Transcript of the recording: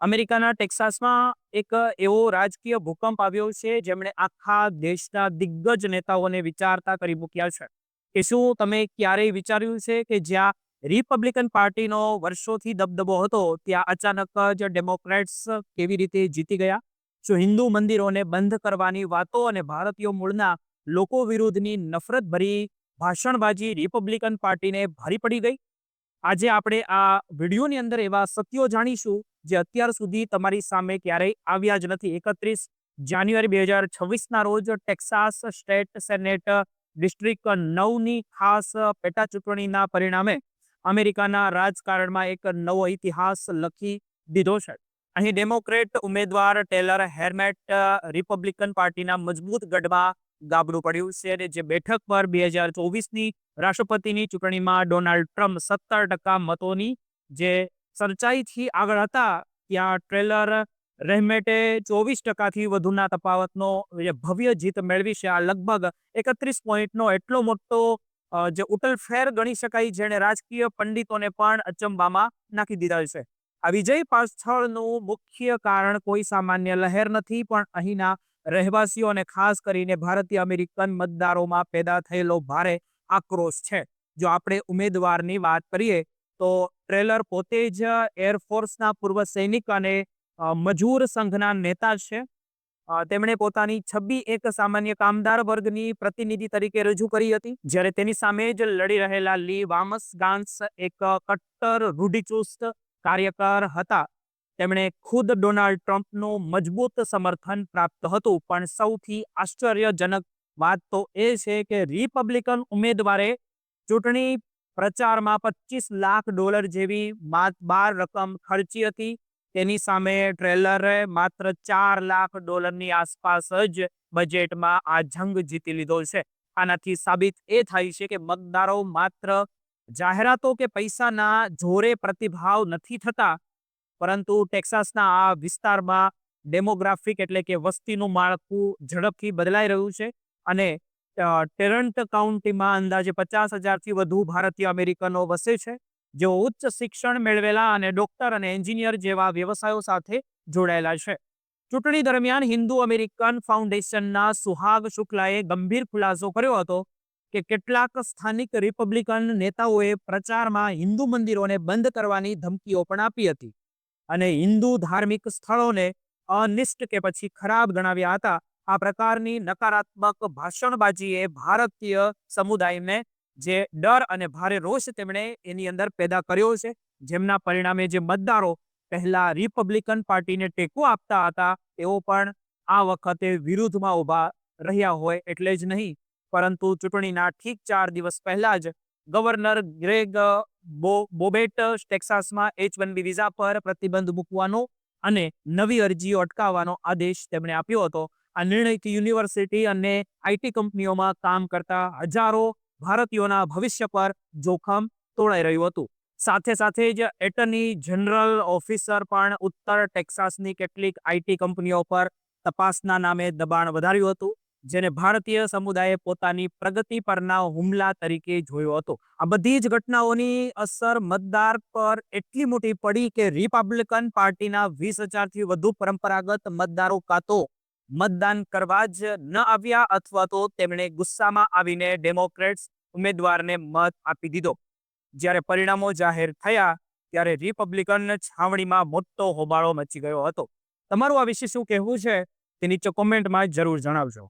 અમેરિકાના ટેક્સાસમાં એક એવો રાજકીય ભૂકંપ આવ્યો છે, જેમણે આખા દેશના દિગ્ગજ નેતાઓને વિચારતા કરી મૂક્યા છે. કે શું તમે ક્યારેય વિચાર્યું છે કે જ્યાં રિપબ્લિકન પાર્ટીનો વર્ષોથી દબદબો હતો, ત્યાં અચાનક જ ડેમોક્રેટ્સ કેવી રીતે જીતી ગયા? શું હિન્દુ મંદિરોને બંધ કરવાની વાતો અને ભારતીય મૂળના લોકો વિરુદ્ધની નફરતભરી ભાષણબાજી રિપબ્લિકન પાર્ટીને ભારી પડી ગઈ? આજે આપણે આ વિડીયોની અંદર એવા સત્યો જાણીશું જે અત્યાર સુધી તમારી સામે ક્યારેય આવ્યા જ નથી. એકત્રીસ જાન્યુઆરી બે હજાર છવ્વીસના રોજ ટેક્સાસ સ્ટેટ સેનેટ ડિસ્ટ્રિક્ટ નવની ખાસ પેટા ચૂંટણીના પરિણામે અમેરિકાના રાજકારણમાં એક નવો ઇતિહાસ લખી દીધો છે. અહીં ડેમોક્રેટ ઉમેદવાર ટેલર હેરમેટ રિપબ્લિકન પાર્ટીના મજબૂત ગઢમાં ગાબડું પડ્યું છે અને જે બેઠક પર બે હજાર ચોવીસની રાષ્ટ્રપતિની ચૂંટણીમાં ડોનાલ્ડ ટ્રમ્પ સત્તર ટકા મતોની જે સરચાઈથી આગળ હતા, ત્યાં ટ્રેલર રહેમેટે ચોવીસ ટકાથી વધુના તફાવતનો જે ભવ્ય જીત મેળવી છે. આ લગભગ એકત્રીસ પોઈન્ટનો એટલો મોટો જે ઉટલફેર ગણી શકાય જેણે રાજકીય પંડિતોને પણ અચંબામાં નાખી દીધા છે. આ વિજય પાછળનું મુખ્ય કારણ કોઈ સામાન્ય લહેર નથી, પણ અહીંના રહેવાસીઓ અને ખાસ કરીને ભારતીય અમેરિકન મતદારોમાં પેદા થયેલો ભારે આક્રોશ છે. જો આપણે ઉમેદવારની વાત કરીએ, તો ટ્રેલર પોતે જ એરફોર્સના પૂર્વ સૈનિક અને મજૂર સંઘના નેતા છે. તેમણે પોતાની છબી એક સામાન્ય કામદાર વર્ગની પ્રતિનિધિ તરીકે રજૂ કરી હતી, જ્યારે તેની સામે જ લડી રહેલા લી વામસ ગાન્સ એક કટ્ટર રૂઢિચુસ્ત કાર્યકર હતા. તેમણે ખુદ ડોનાલ્ડ ટ્રમ્પનું મજબૂત સમર્થન પ્રાપ્ત હતું. પણ સૌથી આશ્ચર્યજનક વાત તો એ છે કે રિપબ્લિકન ઉમેદવારે ચૂંટણી પ્રચારમાં પચીસ લાખ ડોલર જેવી બાર રકમ ખર્ચી હતી. તેની સામે ટ્રેલરે માત્ર ચાર લાખ ડોલરની આસપાસ જ બજેટમાં આ જંગ જીતી લીધો છે. આનાથી સાબિત એ થાય છે કે મતદારો માત્ર જાહેરાતો કે પૈસાના જોરે પ્રતિભાવ નથી થતા પરંતુ ટેક્સાસના આ વિસ્તારમાં ડેમોગ્રાફિક એટલે કે વસ્તીનું માળખું ઝડપથી બદલાઈ રહ્યું છે અને ટેરન્ટ કાઉન્ટીમાં અંદાજે પચાસ હજારથી વધુ ભારતીય અમેરિકનો વસે છે, જેઓ ઉચ્ચ શિક્ષણ મેળવેલા અને ડોક્ટર અને એન્જિનિયર જેવા વ્યવસાયો સાથે જોડાયેલા છે. ચૂંટણી દરમિયાન હિન્દુ અમેરિકન ફાઉન્ડેશનના સુહાગ શુક્લાએ ગંભીર ખુલાસો કર્યો હતો કે કેટલાક સ્થાનિક રિપબ્લિકન નેતાઓએ પ્રચારમાં હિન્દુ મંદિરોને બંધ કરવાની ધમકીઓ પણ આપી હતી. અને હિન્દુ ધાર્મિક સ્થળોને અનિષ્ટ કે પછી ખરાબ ગણાવ્યા હતા. આ પ્રકારની નકારાત્મક ભાષણબાજીએ ભારતીય સમુદાયને જે ડર અને ભારે રોષ તેમણે એની અંદર પેદા કર્યો છે, જેમના પરિણામે જે મતદારો પહેલા રિપબ્લિકન પાર્ટીને ટેકો આપતા હતા, તેઓ પણ આ વખતે વિરુદ્ધમાં ઊભા રહ્યા હોય એટલે જ નહીં. પરંતુ ચૂંટણીના ઠીક ચાર દિવસ પહેલા જ ગવર્નર ગ્રેગ બોબેટ, ટેક્સાસમાં એચ વન બી વિઝા પર પ્રતિબંધ મૂકવાનો અને નવી અરજીઓ અટકાવવાનો આદેશ તેમણે આપ્યો હતો. આ નિર્ણયથી યુનિવર્સિટી અને આઈટી કંપનીઓમાં કામ કરતા હજારો ભારતીયોના ભવિષ્ય પર જોખમ તોડાઈ રહ્યું હતું. સાથે સાથે જ એટર્ની જનરલ ઓફિસર પણ ઉત્તર ટેક્સાસની કેટલીક આઈટી કંપનીઓ પર તપાસના નામે દબાણ વધાર્યું હતું. જેને ભારતીય સમુદાયે પોતાની પ્રગતિ પરના હુમલા તરીકે જોયો હતો. આ બધી જ ઘટનાઓની અસર મતદાર પર એટલી મોટી પડી કે રિપબ્લિકન પાર્ટીના વીસ હજારથી વધુ પરંપરાગત મતદારો કાં તો મતદાન કરવા જ ન આવ્યા અથવા તો તેમણે ગુસ્સામાં આવીને ડેમોક્રેટ્સ ઉમેદવારને મત આપી દીધો. જ્યારે પરિણામો જાહેર થયા, ત્યારે રિપબ્લિકન છાવણીમાં મોટો હોબાળો મચી ગયો હતો. તમારું આ વિશે શું કહેવું છે? તે નીચે કોમેન્ટમાં જરૂર જણાવજો.